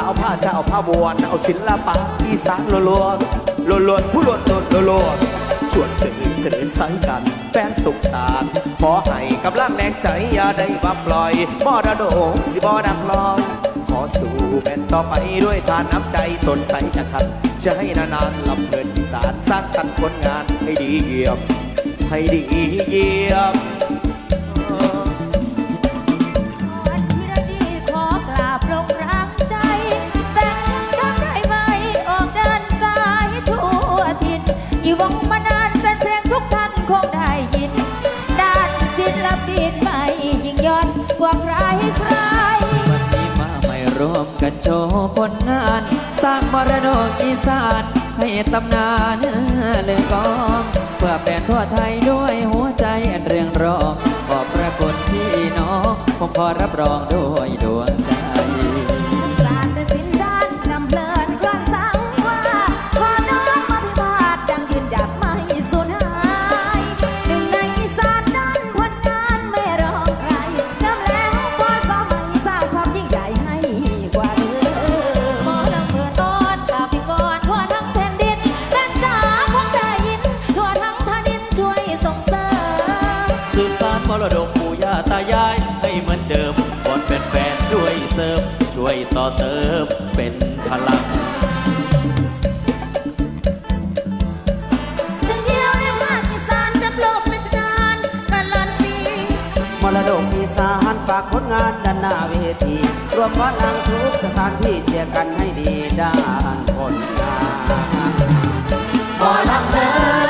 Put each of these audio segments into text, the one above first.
าวผ้าเจ้าผ้าบวน เอาศิลปะอีสานล้วนๆล้วนผู้ล้วนๆล้วนชวนเจอเสนอใสกัน แฟนสุขสารขอให้กำลังแรงใจอย่าได้บับปล่อยบ่ระโดงสิบ่ดังลอยขอสู่เป็นต่อไปด้วยทานน้ำใจสดใสจะขัดจะให้นานๆลำเพลินอีสานสร้างสรรค์ผลงานให้ดีเยี่ยม ให้ดีเยี่ยม วมกันโชว์ผลงาน สร้างมรดกอีสานให้ตำนานเลือกองเพื่อแฟนทั่วไทยด้วยหัวใจอันเรืองรองขอบพระคุณพี่น้องผมขอรับรองด้วยดวงใจานมรดกปู่ย่าตายายให้เหมือนเดิมก่อนเป็นแฟนช่วยเสริมช่วยต่อเติมเป็นพลังถึงเดียวในภาคอีสานจับโลกเป็นจานการันตี มรดกอีสานฝากผลงานด้านหน้าเวทีรวมวัดอังทุกสถานที่เชียร์กันให้ดีด้านผลงาน หมอลำเลิน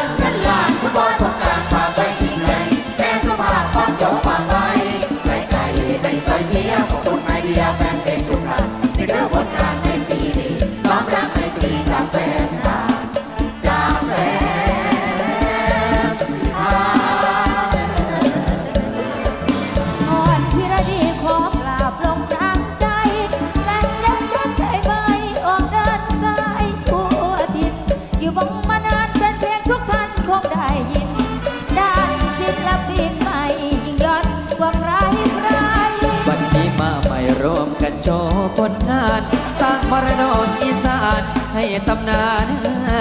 ผลงาน สร้างมรดกอีสาน ให้ตำนาน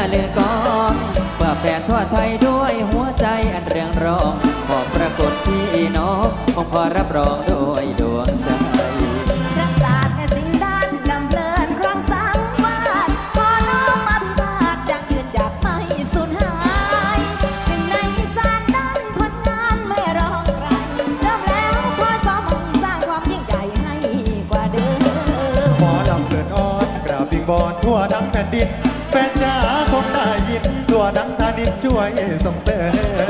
เลือกองเพื่อแผ่ทั่วไทยด้วยหัวใจอันเรืองรองขอบพระกฏพี่น้องผมขอรับรอง บอดทั่วทั้งแผ่นดิน แฟนจ๋าคงได้ยิน ทั่วทั้งทานดินช่วยส่งเสริม